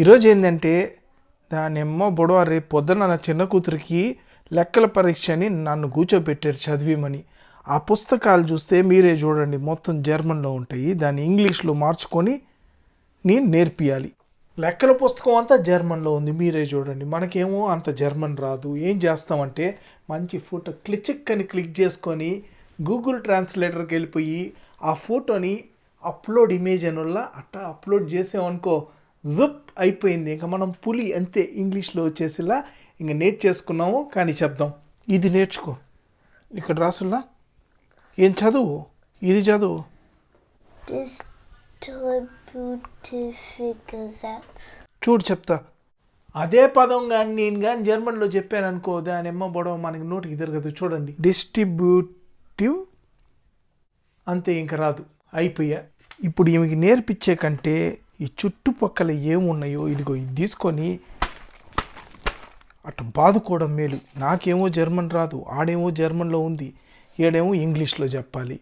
ఈరోజు ఏంటంటే దానిమ్మ బొడవ రేపు పొద్దున నా చిన్న కూతురికి లెక్కల పరీక్ష అని నన్ను కూర్చోబెట్టారు చదివిమని. ఆ పుస్తకాలు చూస్తే మీరే చూడండి మొత్తం జర్మన్లో ఉంటాయి. దాన్ని ఇంగ్లీష్లో మార్చుకొని నేను నేర్పియాలి. లెక్కల పుస్తకం అంతా జర్మన్లో ఉంది మీరే చూడండి. మనకేమో అంత జర్మన్ రాదు. ఏం చేస్తామంటే మంచి ఫోటో క్లిచిక్ అని క్లిక్ చేసుకొని గూగుల్ ట్రాన్స్లేటర్కి వెళ్ళిపోయి ఆ ఫోటోని అప్లోడ్ ఇమేజ్ అని వల్ల అట్టా అప్లోడ్ చేసామనుకో జుప్ అయిపోయింది. ఇంకా మనం పులి అంతే ఇంగ్లీష్లో వచ్చేసిలా ఇంకా నేట్ చేసుకున్నాము కానీ చెప్దాం. ఇది నేర్చుకో. ఇక్కడ రాసుల్లా ఏం చదువు? ఇది చదువు. చూడు చెప్తా. అదే పదం కానీ నేను కానీ జర్మన్లో చెప్పాను అనుకో దాని ఎమ్మ బొడవ మనకి నోటికి తిరగదు. చూడండి. డిస్ట్రిబ్యూటివ్ అంతే ఇంక రాదు. అయిపోయా. ఇప్పుడు ఈమెకి నేర్పించే కంటే ఈ చుట్టుపక్కల ఏమున్నాయో ఇదిగో ఇది తీసుకొని అటు బాదుకోవడం మేలు. నాకేమో జర్మన్ రాదు ఆడేమో జర్మన్లో ఉంది ఏడేమో ఇంగ్లీష్లో చెప్పాలి.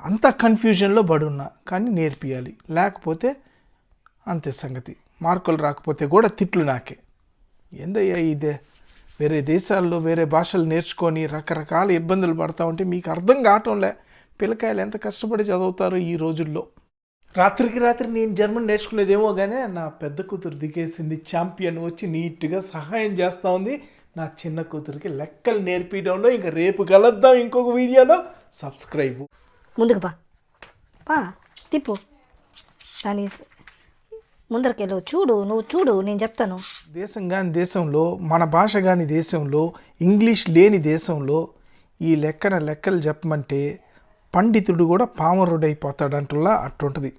అంత కన్ఫ్యూజన్లో పడున్నా కానీ నేర్పియాలి. లేకపోతే అంతే సంగతి. మార్కులు రాకపోతే కూడా తిట్లు నాకే. ఏందయ్యా ఇదే? వేరే దేశాల్లో వేరే భాషలు నేర్చుకొని రకరకాల ఇబ్బందులు పడతా ఉంటే మీకు అర్థం కావటంలే. పిల్లకాయలు ఎంత కష్టపడి చదువుతారో ఈ రోజుల్లో. రాత్రికి రాత్రి నేను జర్మన్ నేర్చుకునేదేమో కానీ నా పెద్ద కూతురు దిగేసింది ఛాంపియన్ వచ్చి నీట్గా సహాయం చేస్తూ ఉంది. నా చిన్న కూతురికి లెక్కలు నేర్పించడంలో ఇంకా రేపు కలుద్దాం ఇంకొక వీడియోలో. సబ్స్క్రైబ్ ముందుకు పా పా తిప్పు. దాని ముందరికెళ్ళు. చూడు నువ్వు చూడు నేను చెప్తాను. దేశం కాని దేశంలో మన భాష కాని దేశంలో ఇంగ్లీష్ లేని దేశంలో ఈ లెక్కన లెక్కలు చెప్పమంటే పండితుడు కూడా పామరుడైపోతాడంటులా అట్టుంటుంది.